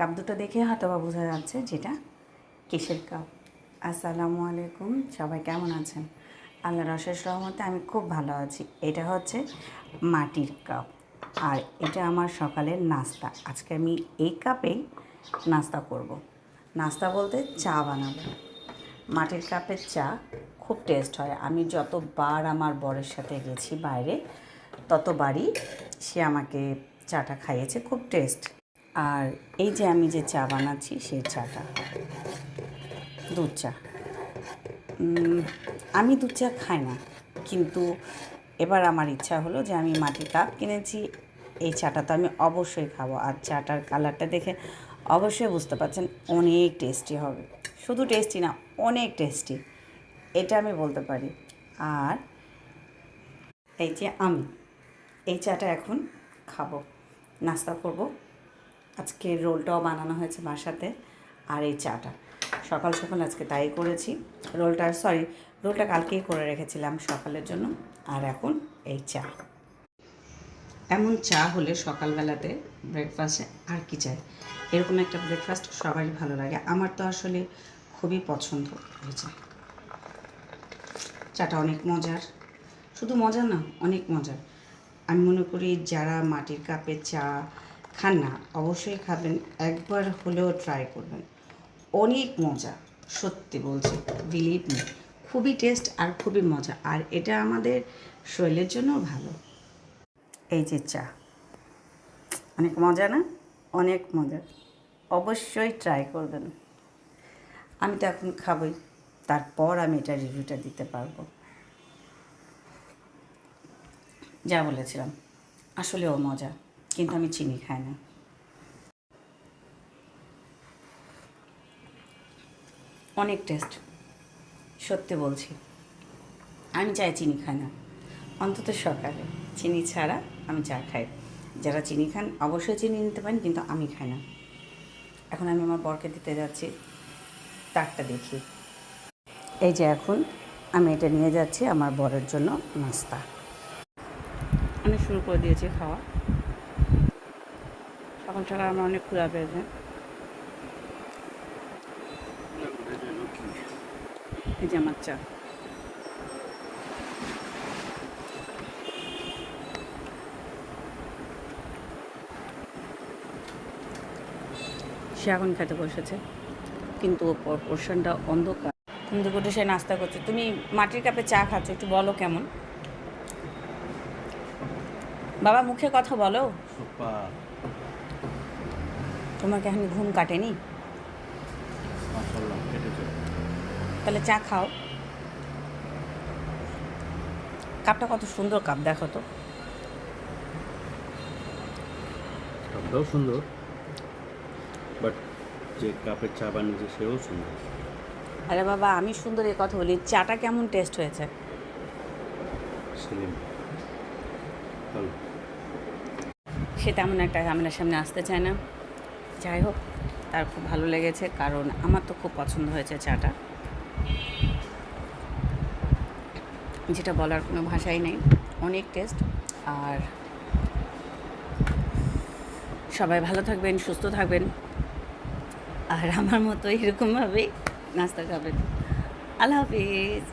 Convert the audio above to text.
Cup দুটো দেখে হয়তো বা বোঝা যাচ্ছে যেটা কিসের কাপ। আসসালামু আলাইকুম, সবাই কেমন আছেন? আল্লাহ রসের রহমতে আমি খুব ভালো আছি। এটা হচ্ছে মাটির কাপ। আর এটা আমার সকালের নাস্তা। আজকে আমি এই কাপেই নাস্তা করব। নাস্তা বলতে চা বানাবো। মাটির কাপের চা খুব টেস্ট হয়। আমি যতবার আমার বরের সাথে গেছি বাইরে, ততবারই সে আমাকে চাটা খাইয়েছে। খুব টেস্ট। আর এই যে আমি যে চা বানাচ্ছি সেই চাটা। দুধ চা। আমি দুধ চা খাই না, কিন্তু এবার আমার ইচ্ছা হলো যে আমি মাটির কাপ কিনেছি। এই চাটা তো আমি অবশ্যই খাব, আর চাটার কালারটা দেখে অবশ্যই বুঝতে পারছেন অনেক টেস্টি হবে। শুধু টেস্টি না, অনেক টেস্টি। এটা আমি বলতে পারি। আর এই যে আমি, এই চাটা এখন খাব, নাস্তা করব। আজকে রোলটাও বানানো হয়েছে বাসাতে আর এই চাটা। সকাল সকাল আজকে তাই করেছি। রোলটা সরি রোলটা কালকেই করে রেখেছিলাম সকালের জন্য। আর এখন এই চা। এমন চা হলে সকালবেলাতে ব্রেকফাস্টে আর কি চাই? এরকম একটা ব্রেকফাস্ট সবারই ভালো লাগে। আমার তো আসলে খুবই পছন্দ হয়েছে চাটা অনেক মজার। শুধু মজা না, অনেক মজার। আমি মনে করি যারা মাটির কাপে চা খান না, অবশ্যই খাবেন, একবার হলেও ট্রাই করবেন। অনেক মজা, সত্যি বলছি বিলিভ মি খুবই টেস্ট আর খুবই মজা, আর এটা আমাদের শরীরের জন্য ভালো। এই যে চা, অনেক মজা না? অনেক মজা, অবশ্যই ট্রাই করবেন। আমি তো এখন খাবই, তারপর আমি এটা রিভিউটা দিতে পারব। যা বলেছিলাম, আসলেও মজা। কিন্তু আমি চিনি খাই না। অনেক টেস্ট সত্যি বলছি। আমি চাই চিনি খাই না। অন্তত সকালে। চিনি ছাড়া আমি চা খাই। যারা চিনি খান, অবশ্যই চিনি নিতে পারেন, কিন্তু আমি খাই না। এখন আমি আমার বরকে দিতে যাচ্ছি, তারটা দেখি। এই যে এখন আমি এটা নিয়ে যাচ্ছি আমার বরের জন্য নাস্তা। আমি শুরু করে দিয়েছি খাওয়া। সকাল সকাল আমার অনেক ক্ষুধা পেয়েছে। এই যে আমার চা। সে এখন খেতে বসেছে, কিন্তু পোর্শনটা অন্ধকার। তো সে নাস্তা করছ। তুমি মাটির কাপে চা খাচ্ছ, একটু বলো কেমন? বাবা, মুখে কথা বলো। সুপার তোমার কি এখন ঘুম কাটেনি তাহলে চা খাও। কাপটা কত সুন্দর কাপ দেখো তো। কাপটাও সুন্দর বাট যে কাপের চা বানিয়েছে সেও সুন্দর। আরে বাবা আমি সুন্দর এ কথা বলি চাটা কেমন টেস্ট হয়েছে? সে তেমন একটা ক্যামেরার সামনে আসতে চায় না। যাই হোক, তার খুব ভালো লেগেছে, কারণ আমার তো খুব পছন্দ হয়েছে চাটা। যেটা বলার কোনো ভাষাই নেই, অনেক টেস্ট আর সবাই ভালো থাকবেন, সুস্থ থাকবেন, আর আমার মতো এরকমভাবেই নাস্তা খাবেন। আল্লাহ হাফিজ।